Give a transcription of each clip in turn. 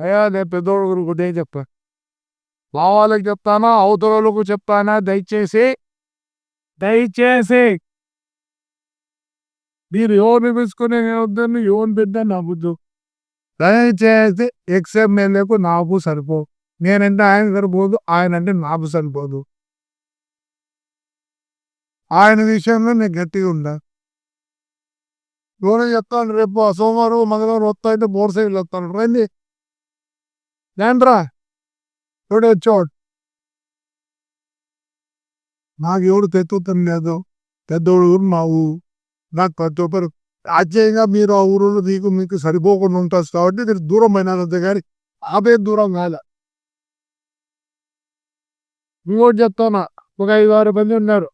అయ్యా నేను పెద్దోడు గుడ్డే చెప్పా. మా వాళ్ళకి చెప్తానా అవతల చెప్తానా దయచేసి? దయచేసి! మీరు ఎవరిని పిలుచుకునే వద్దని ఎవరిని బిడ్డ నా బుద్ధు దయచేసి ఎక్స్ఎమ్మెల్యేకు నాకు సరిపో. నేనంటే ఆయన సరిపోదు ఆయన అంటే నాకు సరిపోదు. ఆయన విషయంలో నేను గట్టిగా ఉండా. ఎవరో చెప్తాను రేపు సోమవారం మంగళవారం వస్తా అయితే మోటార్ వస్తాను రండి. లేండ్రా చూడే వచ్చాడు? నాకు ఎవడు తెత్తుతం లేదు. పెద్దోడు ఊరు మా ఊరు నాకు ప్రతి ఒక్కరు రాజ్యంగా మీరు ఆ ఊరిలో మీకు మీకు సరిపోకుండా ఉంటారు కాబట్టి మీరు దూరం అయినంత కానీ ఆపే దూరం కాదు ఇంకోటి చెప్తానా? ఒక ఐదు ఆరు మంది ఉన్నారు.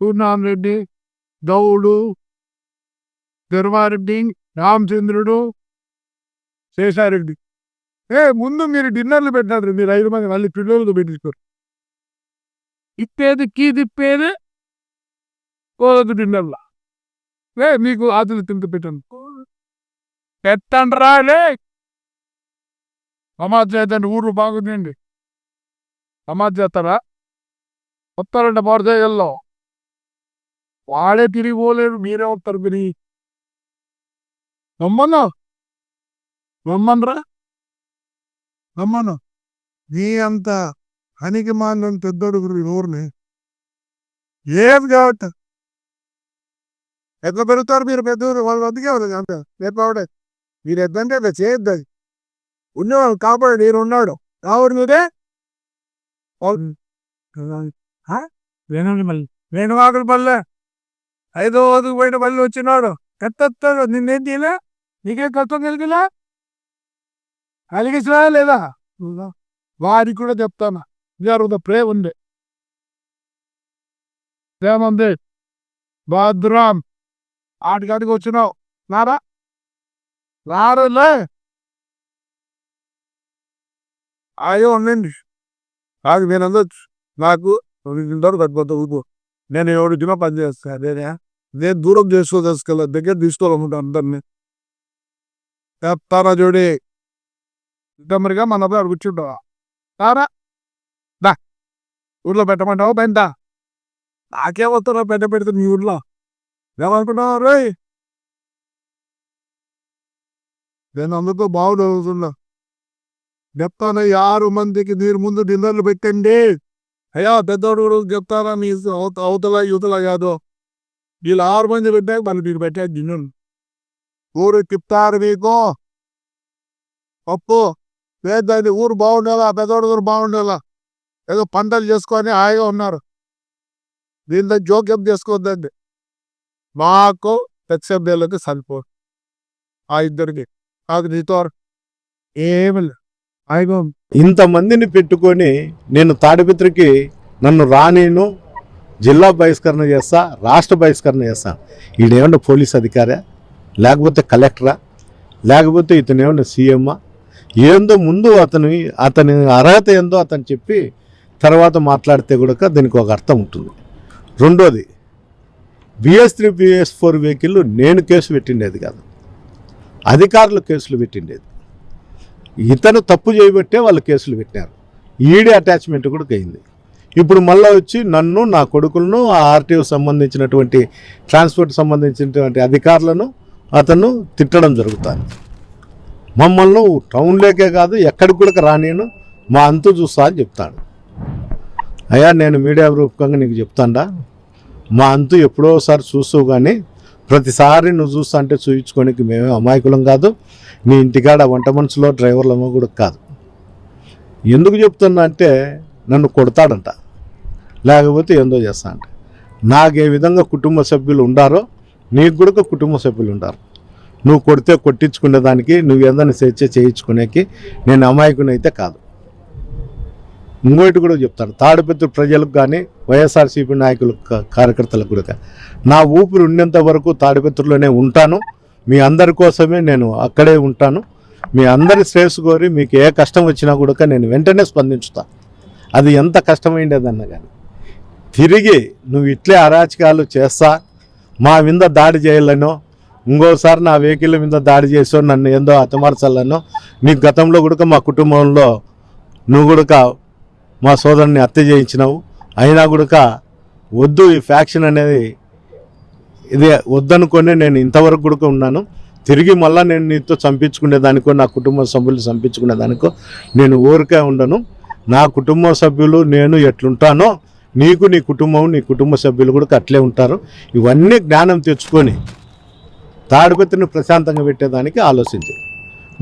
పూర్ణామరెడ్డి గౌడు ధర్మారెడ్డి రామచంద్రుడు శేషారెడ్డి. ఏ ముందు మీరు డిన్నర్లు పెట్టినారు. మీరు ఐదు మంది మళ్ళీ పిల్లలతో పెట్టించుకోరు. ఇప్పేది కీ తిప్పేది కోదదు డిన్నర్లా ఏ మీకు ఆతులు తింటూ పెట్టండి పెట్టండి లే. సమాజ్ చేద్దండి ఊరు బాగుందండి సమాజ్ చేస్తారా? వస్తారంట మోడజాయిల్లో వాడే తిరిగి పోలేరు మీరే వస్తారు మీరు నమ్మన్నా రమ్మనరా? రమ్మను. నీ అంత హనికి మాండం పెద్దోడు ఊరిని ఏది కాబట్టి ఎట్లా పెరుగుతారు మీరు పెద్దోరు వాళ్ళు అందుకే అంత. రేపావిడే మీరు ఎద్దంటే అట్లా చేయొద్దు అది. ఉన్నవాడు కాపాడు నేను ఉన్నాడు. కావడు మీదే? మళ్ళీ వేణువాకుల పల్లె. ఐదో వదుకు పోయిన మళ్ళీ వచ్చినాడు. కత్తెత్తాడు. నిన్నేం తీయలే నీకేం కష్టం కలిగిలా కలిగిసినా లేదా? వారికి కూడా చెప్తాను? జరుగుతా ప్రేమ ఉంది. ప్రేమంది భద్రం ఆటగాడికి వచ్చినావు. నారా? రారులే అయ్యో ఉండండి. నాకు నేను అందొచ్చు నాకు ఇంటారు కట్టుకోతా ఊపు నేను ఎవరు దిన పని చేస్తాను నేనే నేను దూరం చేసుకోదలుచుకెళ్ళ దగ్గర తీసుకోవాలనుకుంటా అందరినీ. చెప్తారా జోడి? ఇంతమరిగా మన అబ్బాయి కూర్చుంటావా తారా. దా. ఊర్లో పెట్టమంటావు? పెంట నాకే వస్తారా పెద్ద పెడితే మీ ఊర్లో. ఏమనుకున్నావు రే నేను అందుకు బాగుండుతున్నా చెప్తాను ఆరు మందికి మీరు ముందు డిన్నర్లు పెట్టండి. అయ్యా పెద్దోడు చెప్తారా? మీ అవతల యువతల కాదు. వీళ్ళు ఆరు మంది పెట్టాక మళ్ళీ మీరు పెట్టాక డిన్నర్ ఊరు తిప్పుతారు మీకు. పప్పు. లేదండి ఊరు బాగుండాలా పెద్దోడు ఊరు బాగుండాలా. ఏదో పంటలు చేసుకొని హాయిగా ఉన్నారు. దీంతో జోక్యం చేసుకోవద్దండి. మాకు హెచ్ఎంఏలకు సరిపో ఆ ఇద్దరికి. నాకు నీతో ఏమి లేదు. ఇంతమందిని పెట్టుకొని నేను తాడిపిత్రికి నన్ను రానేను జిల్లా బహిష్కరణ చేస్తా రాష్ట్ర బహిష్కరణ చేస్తా. ఈడేమన్నా పోలీస్ అధికారా లేకపోతే కలెక్టరా? లేకపోతే ఇతను ఏమన్నా సీఎమ్మా? ఏందో ముందు అతని అతని అర్హత ఏందో అతను చెప్పి తర్వాత మాట్లాడితే కూడా దీనికి ఒక అర్థం ఉంటుంది. రెండోది BS three BS four vehicle నేను కేసు పెట్టిండేది కాదు. అధికారులు కేసులు పెట్టిండేది. ఇతను తప్పు చేయబట్టే వాళ్ళు కేసులు పెట్టారు ఈడీ అటాచ్మెంట్ కూడా అయింది ఇప్పుడు మళ్ళీ వచ్చి నన్ను నా కొడుకులను ఆ ఆర్టీఓ సంబంధించినటువంటి ట్రాన్స్పోర్ట్ సంబంధించినటువంటి అధికారులను అతను తిట్టడం జరుగుతుంది. మమ్మల్ని టౌన్లోకే కాదు ఎక్కడికి కూడా రానియను. మా అంతు చూస్తా అని చెప్తాడు. అయ్యా నేను మీడియా రూపకంగా నీకు చెప్తాండా? మా అంతు ఎప్పుడోసారి చూస్తావు కానీ ప్రతిసారి నువ్వు చూస్తా అంటే చూయించుకోనికి మేమే అమాయకులం కాదు. నీ ఇంటికాడ వంట మనుషులో డ్రైవర్లమో కూడా కాదు. ఎందుకు చెప్తున్నా అంటే నన్ను కొడతాడంట. లేకపోతే ఏందో చేస్తా అంట. నాకు ఏ విధంగా కుటుంబ సభ్యులు ఉండారో నీకు కూడా కుటుంబ సభ్యులు ఉంటారు నువ్వు కొడితే కొట్టించుకునేదానికి నువ్వు ఏదైనా స్వేచ్ఛ చేయించుకునేకి నేను అమాయకునైతే కాదు. ఇంకోటి కూడా చెప్తాను. తాడిపత్రి ప్రజలకు కానీ వైఎస్ఆర్సీపీ నాయకులు కార్యకర్తలకు కూడా. నా ఊపిరి ఉన్నంత వరకు తాడిపత్రిలోనే ఉంటాను. మీ అందరి కోసమే నేను అక్కడే ఉంటాను. మీ అందరి శ్రేయస్సు కోరి మీకు ఏ కష్టం వచ్చినా కూడా నేను వెంటనే స్పందించుతా. అది ఎంత కష్టమైండేదన్నా కానీ తిరిగి నువ్వు ఇట్లే అరాచకాలు చేస్తా మా మీద దాడి చేయాలనో ఇంకోసారి నా వెహికల్ మీద దాడి చేసో నన్ను ఏందో అతమార్చాలను నీ గతంలో కూడా మా కుటుంబంలో నువ్వు కూడా మా సోదరుని హత్య చేయించినావు. అయినా కూడా వద్దు ఈ ఫ్యాక్షన్ అనేది ఇది వద్దనుకొని నేను ఇంతవరకు కూడా ఉన్నాను. తిరిగి మళ్ళీ నేను నీతో చంపించుకునేదానికో నా కుటుంబ సభ్యులు చంపించుకునేదానికో నేను ఊరికే ఉండను. నా కుటుంబ సభ్యులు నేను ఎట్లుంటానో నీకు నీ కుటుంబం నీ కుటుంబ సభ్యులు కూడా అట్లే ఉంటారు. ఇవన్నీ జ్ఞానం తెచ్చుకొని తాడిపత్రిని ప్రశాంతంగా పెట్టేదానికి ఆలోచించు.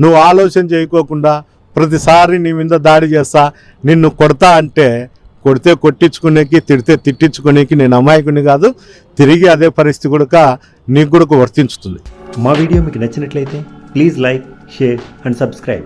నువ్వు ఆలోచన చేయకోకుండా ప్రతిసారి నీ మీద దాడి చేస్తా నిన్ను కొడతా అంటే కొడితే కొట్టించుకునేకి తిడితే తిట్టించుకునేకి నేను అమాయకుని కాదు తిరిగి అదే పరిస్థితి కూడా నీకు కూడా వర్తించుతుంది. మా వీడియో మీకు నచ్చినట్లయితే please like share and subscribe.